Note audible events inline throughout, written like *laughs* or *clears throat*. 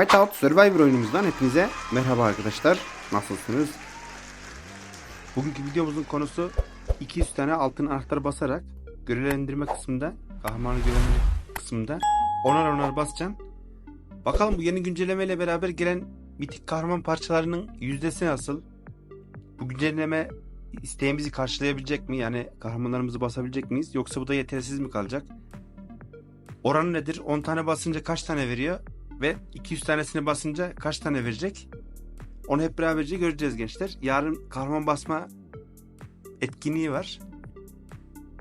Whiteout Survivor oyunumuzdan hepinize merhaba arkadaşlar. Nasılsınız? Bugünkü videomuzun konusu 200 tane altın anahtar basarak görevlendirme kısmında, kahramanı görevlendirme kısmında onar onar basacağım. Bakalım bu yeni güncellemeyle beraber gelen mitik kahraman parçalarının yüzdesi nasıl? Bu güncelleme isteğimizi karşılayabilecek mi? Yani kahramanlarımızı basabilecek miyiz? Yoksa bu da yetersiz mi kalacak? Oranı nedir? 10 tane basınca kaç tane veriyor? Ve 200 tanesini basınca kaç tane verecek? Onu hep beraberce göreceğiz gençler. Yarın kahraman basma etkinliği var.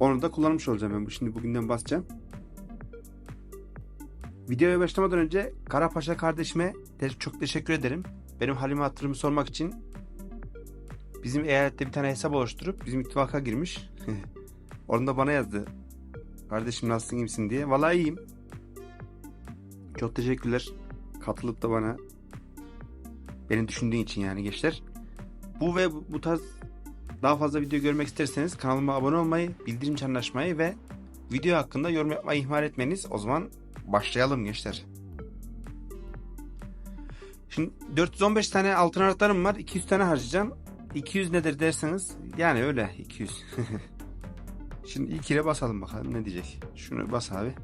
Onu da kullanmış olacağım ben. Şimdi bugünden basacağım. Videoya başlamadan önce Karapaşa kardeşime çok teşekkür ederim. Benim halimi hatırımı sormak için bizim eyalette bir tane hesap oluşturup bizim ittifaka girmiş. *laughs* Orada bana yazdı. Kardeşim nasılsın iyi misin diye. Vallahi iyiyim. Çok teşekkürler. Katılıp da bana beni düşündüğün için yani gençler. Bu ve bu, tarz daha fazla video görmek isterseniz kanalıma abone olmayı, bildirim çanını açmayı ve video hakkında yorum yapmayı ihmal etmeniz. O zaman başlayalım gençler. Şimdi 415 tane altın anahtarım var. 200 tane harcayacağım. 200 nedir derseniz yani öyle 200. *laughs* Şimdi ilk ile basalım bakalım ne diyecek. Şunu bas abi.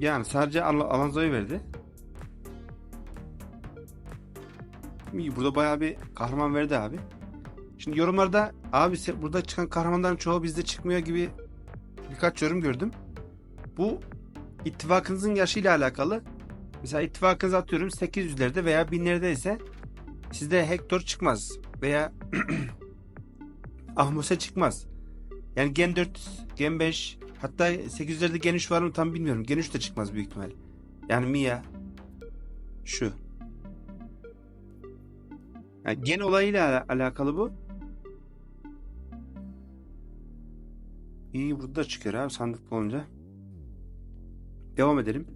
Yani sadece Al- Alonso'yu verdi. Burada bayağı bir kahraman verdi abi. Şimdi yorumlarda abi burada çıkan kahramanların çoğu bizde çıkmıyor gibi birkaç yorum gördüm. Bu ittifakınızın yaşıyla alakalı. Mesela ittifakınızı atıyorum 800'lerde veya 1000'lerde ise sizde Hector çıkmaz veya *clears throat* Ahmose çıkmaz. Yani Gen 4, Gen 5 hatta 800'lerde Gen 3 var mı tam bilmiyorum. Gen 3 de çıkmaz büyük ihtimal. Yani Mia şu. Yani gen olayıyla ala- alakalı bu. İyi burada da çıkıyor abi sandık olunca. Devam edelim.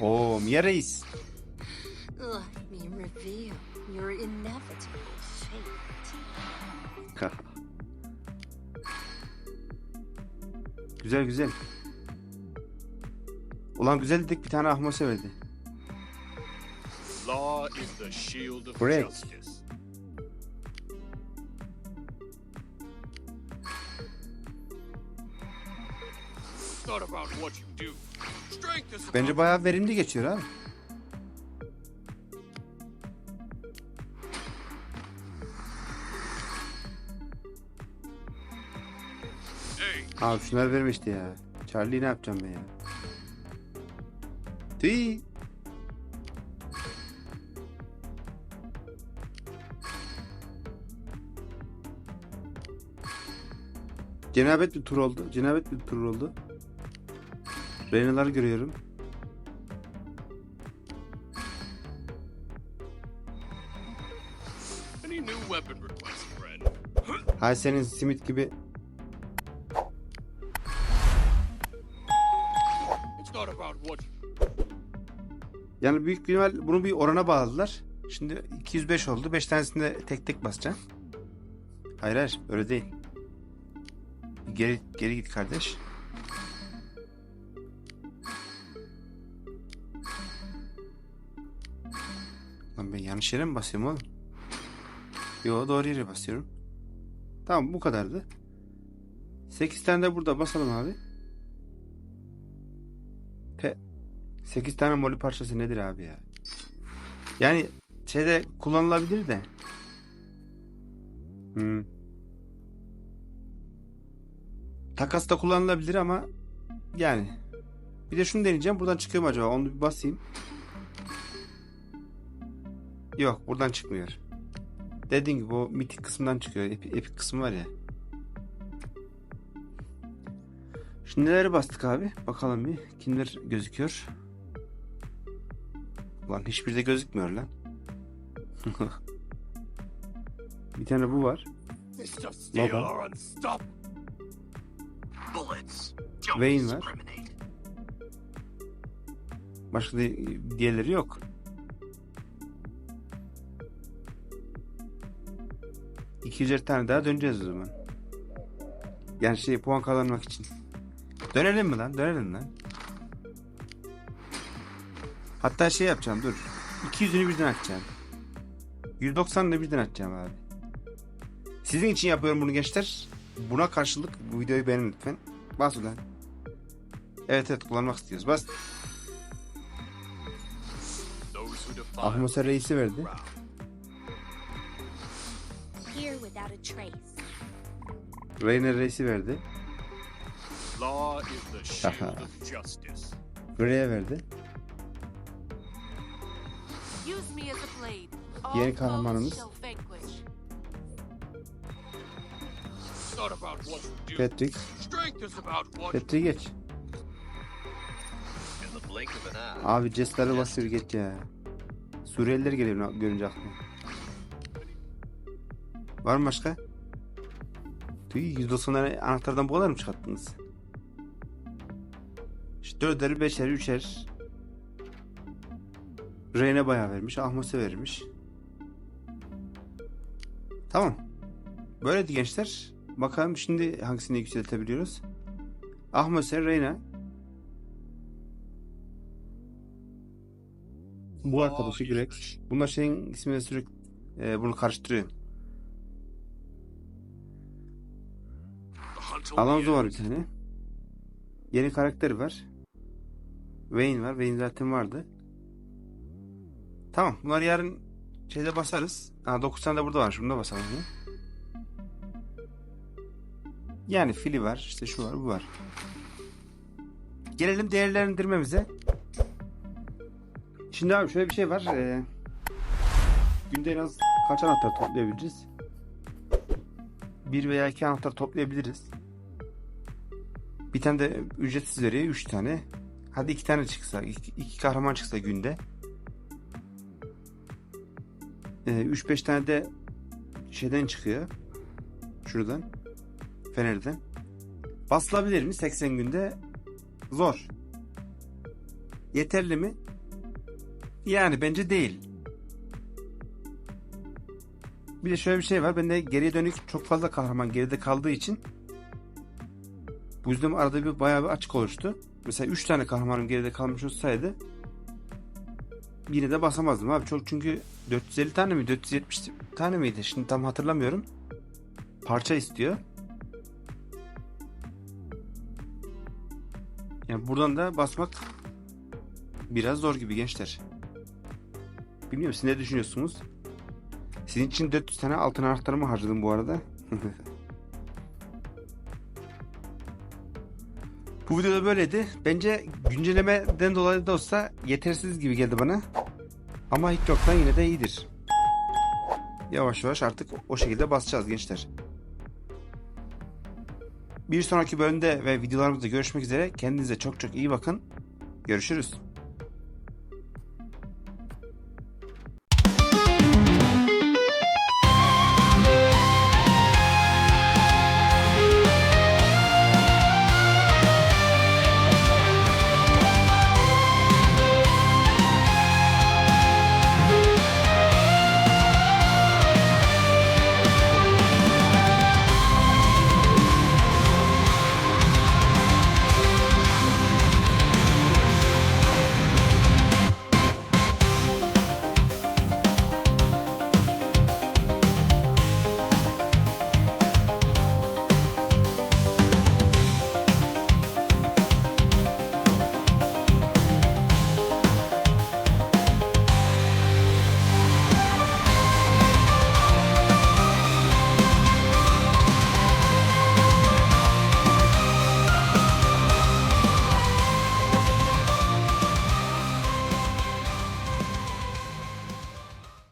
Oo Mia Reis. Let me reveal your inevitable fate. güzel güzel. Ulan güzel dedik bir tane Ahmose verdi. Law is the shield of Correct. justice. It's not about what you do. Bence bayağı verimli geçiyor abi. Abi şunlar vermişti ya. Charlie ne yapacağım ben ya? Tüy. Cenabet bir tur oldu. Cenabet bir tur oldu. Renalar görüyorum. Hay senin simit gibi. Yani büyük ihtimal bunu bir orana bağladılar. Şimdi 205 oldu. 5 tanesini de tek tek basacağım. Hayır hayır öyle değil. Geri, geri git kardeş. Yanlış yere mi basıyorum oğlum? Yo doğru yere basıyorum. Tamam bu kadardı. 8 tane de burada basalım abi. Te 8 tane moli parçası nedir abi ya? Yani şeyde kullanılabilir de. Hmm. Takasta kullanılabilir ama Yani. Bir de şunu deneyeceğim. Buradan çıkıyor mu acaba? Onu bir basayım. Yok buradan çıkmıyor. Dediğim gibi o mitik kısımdan çıkıyor. Epi- epik kısmı var ya. Şimdi neleri bastık abi? Bakalım bir. Kimler gözüküyor? Lan hiçbir de gözükmüyor lan. *laughs* bir tane bu var. Don't Wayne var. Başka di- diğerleri yok. İki yüzer tane daha döneceğiz o zaman. Yani şey puan kazanmak için. Dönelim mi lan? Dönelim lan. Hatta şey yapacağım dur. 200'ünü birden açacağım. 190'ını birden açacağım abi. Sizin için yapıyorum bunu gençler. Buna karşılık bu videoyu beğenin lütfen. Bas ulan. Evet evet kullanmak istiyoruz. Bas. Ahmose reisi verdi. Ground. Here without a trace. Reyna reisi verdi. Law is the shield of justice. Grey'e verdi. Use me as a blade. All Yeni kahramanımız. Patrick. Patrick'i geç. Abi Jess'leri basıyor geç ya. Suriyeliler geliyor görünce aklıma. Var mı başka? Tüy 190 tane anahtardan bu kadar mı çıkarttınız? İşte dörder, beşer, üçer. Reyne bayağı vermiş. Ahmos'e vermiş. Tamam. Böyleydi gençler. Bakalım şimdi hangisini yükseltebiliyoruz. Ahmos'e, Reyna. Bu arkadaşı Greg. Bunlar şeyin ismini sürekli e, bunu karıştırıyor. Alonso var bir tane. Yeni karakter var. Wayne var. Wayne zaten vardı. Tamam. Bunları yarın şeyde basarız. Ha 9 tane de burada var. Şunu da basalım. ya. Yani fili var. işte şu var. Bu var. Gelelim değerlendirmemize. Şimdi abi şöyle bir şey var. Ee, günde en az kaç anahtar toplayabiliriz? Bir veya iki anahtar toplayabiliriz. Bir tane de ücretsiz veriyor. Üç tane. Hadi iki tane çıksa. iki, iki kahraman çıksa günde. Ee, üç beş tane de şeyden çıkıyor. Şuradan. Fener'den. Basılabilir mi 80 günde? Zor. Yeterli mi? Yani bence değil. Bir de şöyle bir şey var. Bende geriye dönük çok fazla kahraman geride kaldığı için bu yüzden arada bir bayağı bir açık oluştu. Mesela 3 tane kahramanım geride kalmış olsaydı yine de basamazdım abi. Çok çünkü 450 tane mi 470 tane miydi? Şimdi tam hatırlamıyorum. Parça istiyor. Yani buradan da basmak biraz zor gibi gençler. Bilmiyorum siz ne düşünüyorsunuz? Sizin için 400 tane altın anahtarımı harcadım bu arada. *laughs* bu videoda böyleydi. Bence güncellemeden dolayı da olsa yetersiz gibi geldi bana. Ama hiç yoktan yine de iyidir. Yavaş yavaş artık o şekilde basacağız gençler. Bir sonraki bölümde ve videolarımızda görüşmek üzere. Kendinize çok çok iyi bakın. Görüşürüz.